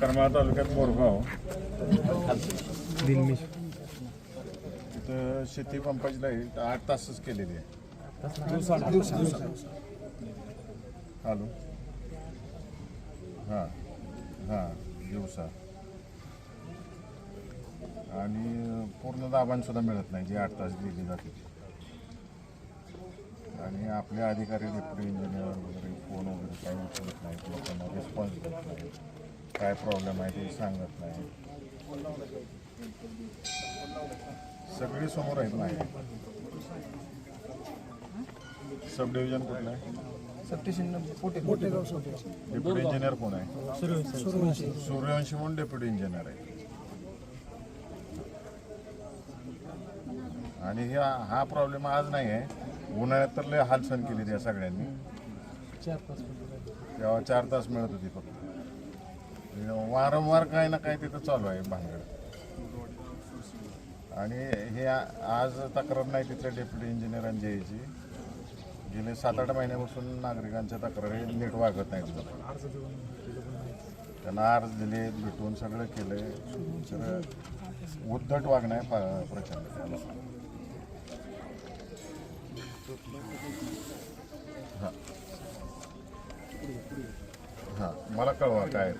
करमाळा तालुक्यात मोरगाव तिथं शेती पंपाची लाइट आठ तासच केलेली आहे. हॅलो. हां. हां. दिवसा. आणि पूर्ण दाबान सुद्धा मिळत नाही जी आठ तास दिली जाते. आणि आपले अधिकारी डेप्युटी इंजिनियर वगैरे फोन वगैरे काही उचलत नाहीत लोकांना रिस्पॉन्स देत नाही. काय प्रॉब्लेम आहे ते सांगत नाही. सगळी समोर आहेत नाही सब डिव्हिजन कुठलं आहे? डेप्युटी इंजिनियर कोण आहे? सूर्यवंशी. म्हणून डेप्युटी इंजिनियर आहे. आणि हा हा प्रॉब्लेम आज नाही आहे. उन्हाळ्यात तर लय हाल सहन केली त्या सगळ्यांनी तेव्हा चार तास मिळत होती फक्त. वारंवार काही ना काही तिथं चालू आहे भानगड. आणि हे आज तक्रार नाही तिथल्या डेप्युटी इंजिनियरांची यायची गेले सात आठ महिन्यापासून नागरिकांच्या तक्रारी नीट वागत नाहीत त्यांना अर्ज दिले भेटून सगळं केलंय. तर उद्धट वागणं आहे प्रचंड. मला कळवा काय